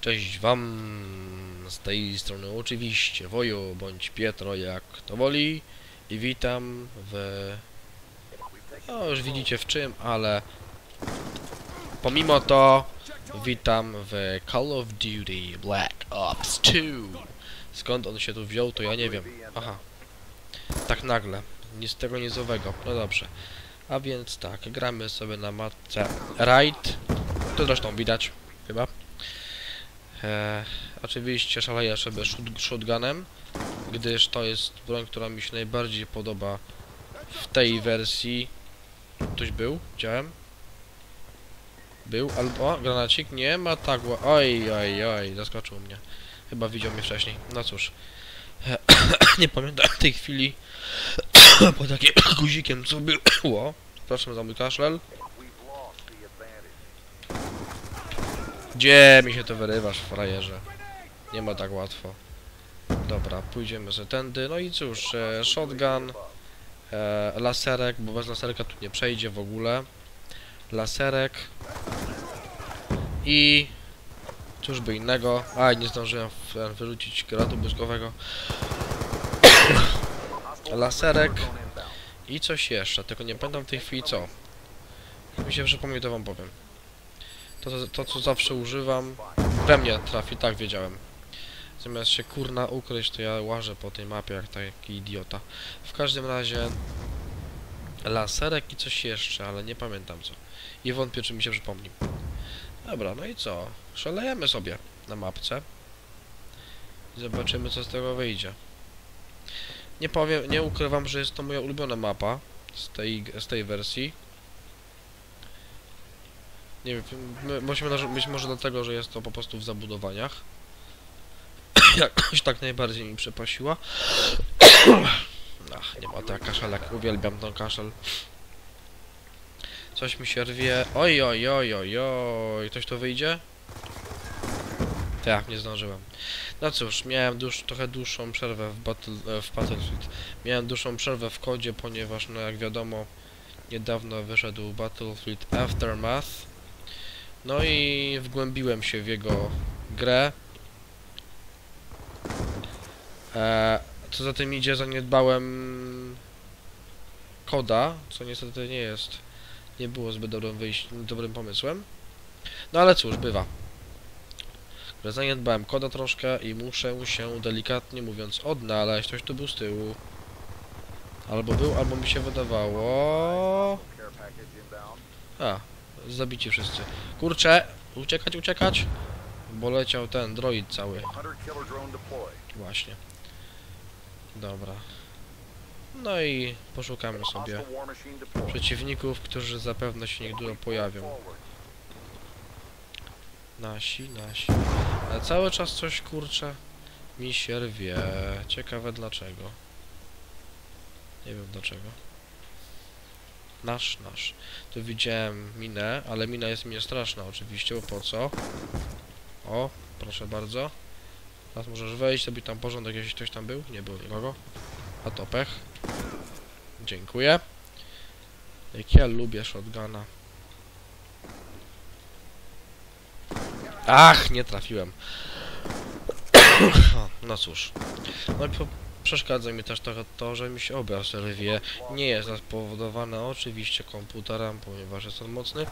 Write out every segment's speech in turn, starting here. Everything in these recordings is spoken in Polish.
Cześć wam z tej strony oczywiście Wojo bądź Pietro jak to woli. I witam w no już widzicie w czym, ale pomimo to witam w Call of Duty Black Ops 2 skąd on się tu wziął to ja nie wiem. Aha. Tak nagle. Nic tego niezowego. No dobrze. A więc tak gramy sobie na matce Raid. To zresztą widać chyba E, oczywiście szaleję sobie shot- shotgunem, gdyż to jest broń, która mi się najbardziej podoba w tej wersji. Ktoś był? Widziałem? Był? Albo... O, granacik? Nie ma tak... Oj, oj, oj, zaskoczył mnie. Chyba widział mnie wcześniej. No cóż. E, nie pamiętam w tej chwili po takim guzikiem co było. Przepraszam za mój kaszel. Gdzie mi się to wyrywasz, frajerze? Nie ma tak łatwo. Dobra, pójdziemy sobie tędy. No i cóż, e, shotgun, e, laserek, bo bez laserka tu nie przejdzie w ogóle. Laserek. I... Cóż by innego. A, nie zdążyłem wyrzucić granatu błyskowego. Laserek. I coś jeszcze, tylko nie pamiętam w tej chwili co. Jak mi się przypomni, to wam powiem. To, to, co zawsze używam we mnie trafi, tak wiedziałem. Zamiast się kurna ukryć, to ja łażę po tej mapie jak taki idiota. W każdym razie laserek i coś jeszcze, ale nie pamiętam co. I wątpię, czy mi się przypomni. Dobra, no i co? Szalejemy sobie na mapce. I zobaczymy, co z tego wyjdzie. Nie powiem, nie ukrywam, że jest to moja ulubiona mapa z tej, z tej wersji. Nie wiem, my- być może, dlatego, że jest to po prostu w zabudowaniach. Jakoś tak najbardziej mi przepasiła. Ach, nie ma tak kaszelek, uwielbiam ten kaszel. Coś mi się rwie. Oj, oj, oj, oj, oj. Ktoś to wyjdzie? Tak, nie zdążyłem. No cóż, miałem dłuż, trochę dłuższą przerwę w, battle, e, w Battlefield. Miałem dłuższą przerwę w kodzie, ponieważ, no jak wiadomo, niedawno wyszedł Battlefield Aftermath. No i wgłębiłem się w jego grę. E, co za tym idzie, zaniedbałem koda, co niestety nie jest, nie było zbyt dobrym, wyjść, dobrym pomysłem. No ale cóż, bywa. Zaniedbałem koda troszkę i muszę się delikatnie mówiąc odnaleźć. Ktoś tu był z tyłu. Albo był, albo mi się wydawało. A, zabici wszyscy. Kurczę, uciekać, uciekać. Bo leciał ten droid cały. Właśnie. Dobra. No i poszukamy sobie przeciwników, którzy zapewne się niedługo pojawią. Nasi, nasi. Ale cały czas coś kurczę mi się rwie. Ciekawe dlaczego. Nie wiem dlaczego. Nasz, nasz. Tu widziałem minę, ale mina jest mi straszna oczywiście, bo po co? O, proszę bardzo. Teraz możesz wejść, sobie tam porządek, jeśli ktoś tam był. Nie było nikogo. A to pech. Dziękuję. Jak ja lubię shotguna. Ach, nie trafiłem. no cóż. No przeszkadza mi też trochę to, że mi się obraz rwie. Nie jest to spowodowane oczywiście komputerem, ponieważ jest on mocny.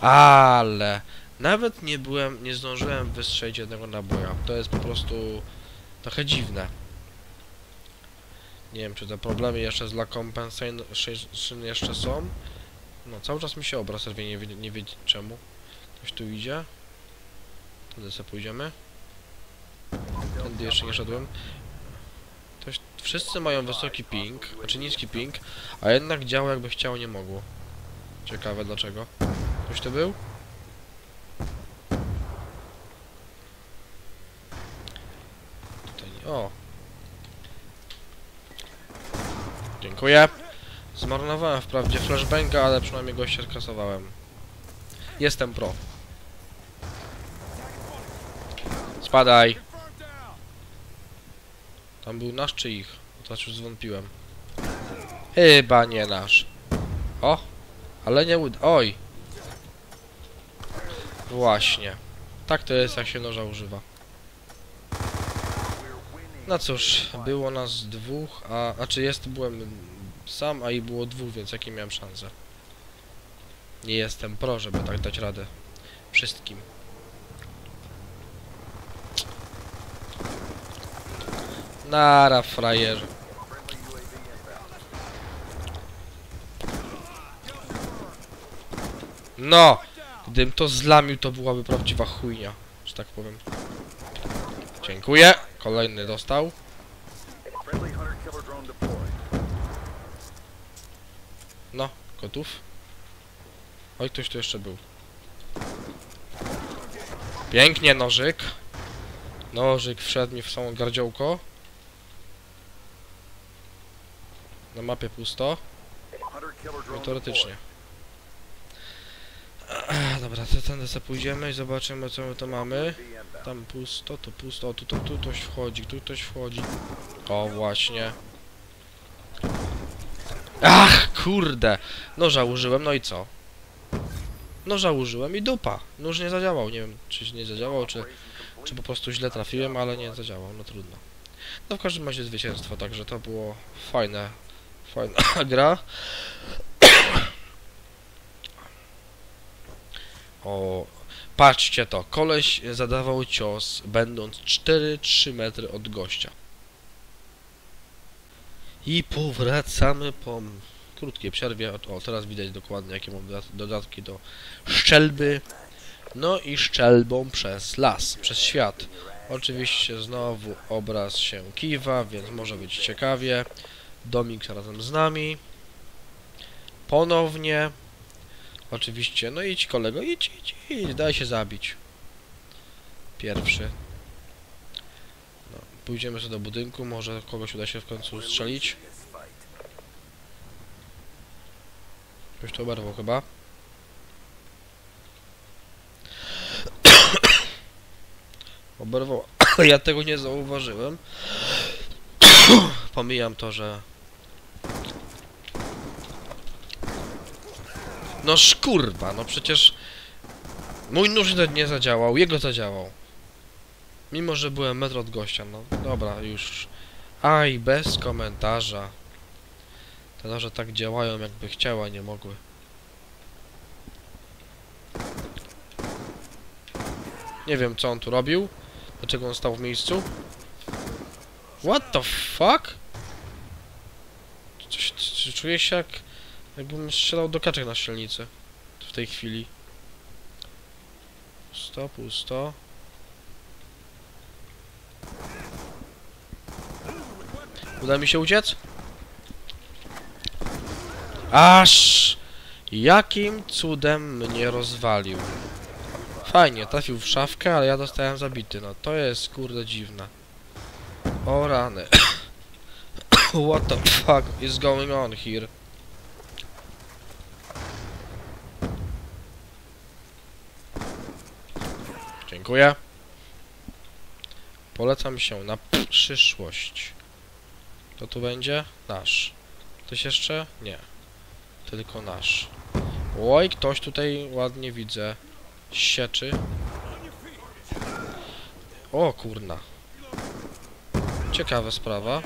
Ale nawet nie byłem, nie zdążyłem wystrzelić jednego naboja. To jest po prostu trochę dziwne. Nie wiem, czy te problemy jeszcze z La Compensation jeszcze są. No, cały czas mi się obraz rwie, nie, nie wiedzieć czemu. Ktoś tu idzie. Tędy sobie pójdziemy. Tędy jeszcze nie szedłem. Ktoś, wszyscy mają wysoki ping, znaczy niski ping, a jednak działa jakby chciało, nie mogło. Ciekawe dlaczego. Ktoś tu był? Tutaj nie. O! Dziękuję. Zmarnowałem wprawdzie flashbanga, ale przynajmniej gościa skasowałem. Jestem pro. Spadaj. Tam był nasz czy ich? Teraz już zwątpiłem. Chyba nie nasz. O! Ale nie uda... Oj! Właśnie. Tak to jest, jak się noża używa. No cóż, było nas dwóch, a... Znaczy jest, byłem sam, a i było dwóch, więc jakie miałem szanse? Nie jestem pro, żeby tak dać radę. Wszystkim. Nara, frajerze. No! Gdybym to zlamił, to byłaby prawdziwa chujnia, że tak powiem. Dziękuję. Kolejny dostał. No, gotów. Oj, ktoś tu jeszcze był. Pięknie, nożyk. Nożyk wszedł mi w samo gardziołko. Na mapie pusto. No teoretycznie. Dobra, to tędy sobie pójdziemy i zobaczymy co my to mamy. Tam pusto, to pusto, tu, tu, tu ktoś wchodzi, tu ktoś wchodzi. O, właśnie. Ach, kurde! Noża użyłem, no i co? Noża użyłem i dupa. Nóż nie zadziałał, nie wiem czy nie zadziałał, czy, czy po prostu źle trafiłem, ale nie zadziałał, no trudno. No w każdym razie zwycięstwo, także to było fajne, fajna gra. O, patrzcie to, koleś zadawał cios będąc 4-3 metry od gościa. I powracamy po krótkiej przerwie. O, teraz widać dokładnie jakie mam dodat- dodatki do szczelby. No i szczelbą przez las, przez świat. Oczywiście znowu obraz się kiwa, więc może być ciekawie. Domik razem z nami. Ponownie. Oczywiście, no idź kolego, idź, idź, idź, daj się zabić. Pierwszy. No, pójdziemy sobie do budynku, może kogoś uda się w końcu strzelić. Ktoś to oberwał chyba. Oberwał, ja tego nie zauważyłem. Pomijam to, że... No szkurwa, no przecież... Mój nóż nie- zadziałał, jego zadziałał. Mimo, że byłem metr od gościa, no dobra, już... Aj, bez komentarza. Te noże tak działają, jakby chciały, a nie mogły. Nie wiem, co on tu robił. Dlaczego on stał w miejscu? What the fuck? Coś, czuję się jak... Jakbym strzelał do kaczek na strzelnicy. W tej chwili. Pusto, pusto. Uda mi się uciec? Aż! Jakim cudem mnie rozwalił? Fajnie, trafił w szafkę, ale ja dostałem zabity. No to jest kurde dziwne. O rany. What the fuck is going on here? Dziękuję. Polecam się na przyszłość. To tu będzie? Nasz. Ktoś jeszcze? Nie. Tylko nasz. Oj, ktoś tutaj ładnie widzę. Sieczy. O kurna. Ciekawa sprawa.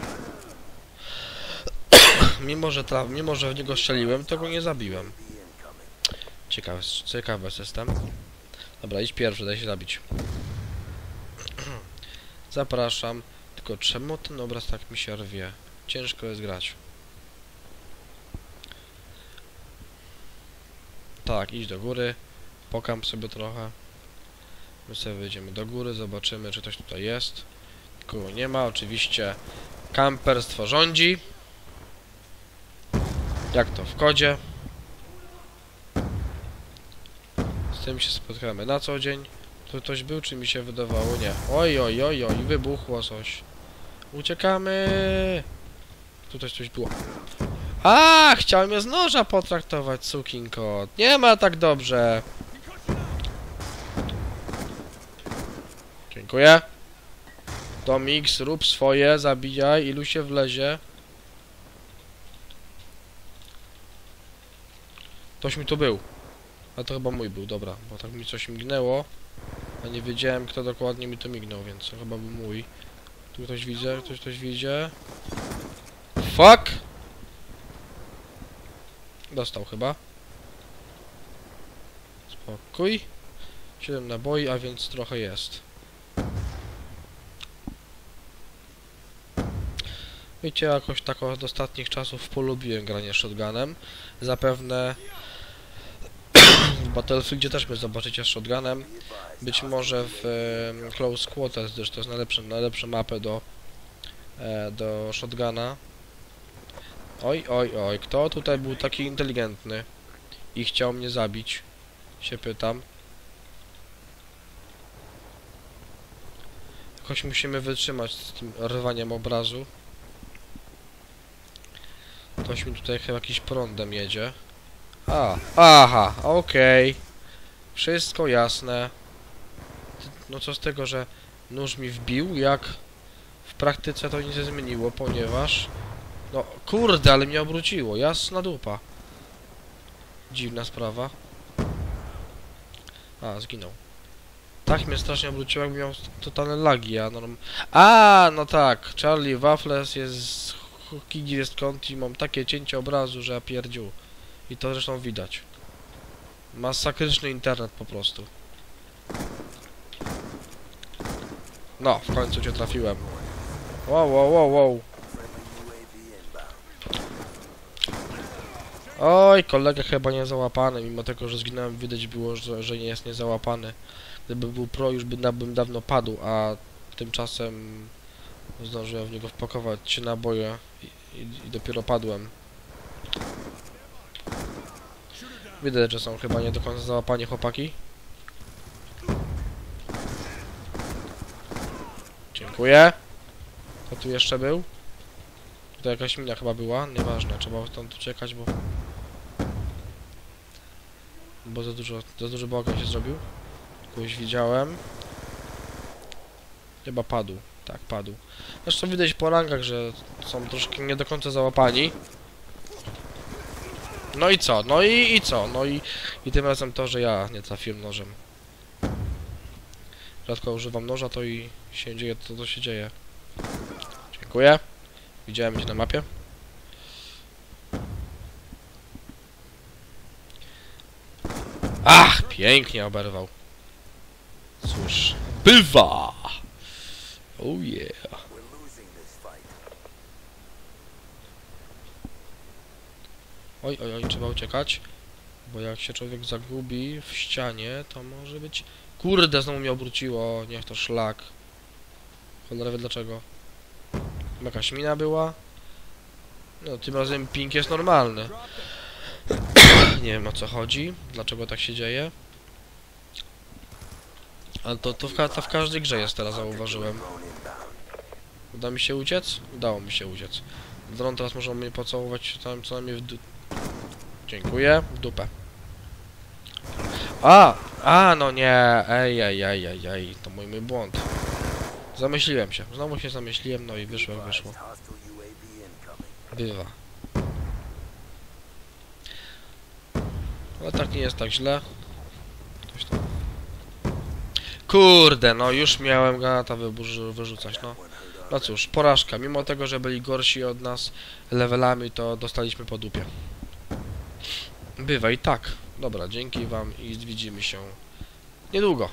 mimo, że tra- mimo, że w niego strzeliłem, to go nie zabiłem. Ciekawy, ciekawy system. Dobra, idź pierwszy, daj się zabić. Zapraszam. Tylko czemu ten obraz tak mi się rwie? Ciężko jest grać. Tak, idź do góry. Pokam sobie trochę. My sobie wyjdziemy do góry, zobaczymy czy coś tutaj jest. Kogo nie ma, oczywiście kamperstwo rządzi. Jak to w kodzie. Z tym się spotkamy na co dzień. Tu ktoś był, czy mi się wydawało? Nie. Oj, oj, oj, oj, wybuchło coś. Uciekamy! Tutaj coś było. A, chciałem mnie z noża potraktować, sukin kot. Nie ma tak dobrze. Dziękuję. Domix, rób swoje, zabijaj, ilu się wlezie. Ktoś mi tu był. A to chyba mój był, dobra, bo tak mi coś mignęło. A nie wiedziałem kto dokładnie mi to mignął, więc chyba był mój. Tu ktoś widzę, ktoś coś widzę. Fuck! Dostał chyba. Spokój. 7 naboi, a więc trochę jest. Wiecie, jakoś tak od ostatnich czasów polubiłem granie shotgunem. Zapewne Battlefieldzie też mnie zobaczycie z shotgunem. Być może w e, Close Quarters, gdyż to jest najlepsze, najlepsze mapy do, e, do shotguna. Oj, oj, oj, kto tutaj był taki inteligentny i chciał mnie zabić? Się pytam. Jakoś musimy wytrzymać z tym rwaniem obrazu. Ktoś mi tutaj chyba jakiś prądem jedzie. A, aha, okej. Wszystko jasne. No co z tego, że nóż mi wbił, jak w praktyce to nic nie zmieniło, ponieważ... No kurde, ale mnie obróciło, jasna dupa. Dziwna sprawa. A, zginął. Tak mnie strasznie obróciło, jakbym miał totalne lagi, a norm... A, no tak, Charlie Waffles jest... Kigi jest kąt i mam takie cięcie obrazu, że ja pierdziu. I to zresztą widać. Masakryczny internet po prostu. No, w końcu cię trafiłem. Wow, wow, wow, wow. Oj, kolega chyba nie załapany, mimo tego, że zginąłem, widać było, że, że nie jest niezałapany. Gdyby był pro, już by, bym dawno padł, a tymczasem zdążyłem w niego wpakować trzy naboje i, i, i dopiero padłem. Widać, że są chyba nie do końca załapani chłopaki. Dziękuję. Kto tu jeszcze był? Tutaj jakaś mina chyba była, nieważne, trzeba stąd uciekać, bo... Bo za dużo, za duży bałagan się zrobił. Kogoś widziałem. Chyba padł, tak, padł. Zresztą widać po rangach, że są troszkę nie do końca załapani. No i co? No i, i co? No i, i tym razem to, że ja nie trafiłem nożem. Rzadko używam noża, to i się dzieje to, co się dzieje. Dziękuję. Widziałem cię na mapie. Ach, pięknie oberwał. Cóż, bywa! Oh yeah. Oj, oj, oj, trzeba uciekać. Bo jak się człowiek zagubi w ścianie, to może być... Kurde, znowu mnie obróciło. Niech to szlak. Cholera wie dlaczego. Jakaś mina była. No, tym razem ping jest normalny. Nie wiem o co chodzi, dlaczego tak się dzieje. Ale to, to, w, to w każdej grze jest teraz, zauważyłem. Uda mi się uciec? Udało mi się uciec. Dron teraz może mnie pocałować tam co najmniej w. Dziękuję, dupę. A! A, no nie! Ej, ej, ej, ej, ej, to mój, mój błąd. Zamyśliłem się, znowu się zamyśliłem, no i wyszło, wyszło. Bywa. Ale tak nie jest tak źle. Kurde, no już miałem granata wyrzucać, no. No cóż, porażka. Mimo tego, że byli gorsi od nas levelami, to dostaliśmy po dupie. Bywa i tak. Dobra, dzięki wam i widzimy się niedługo.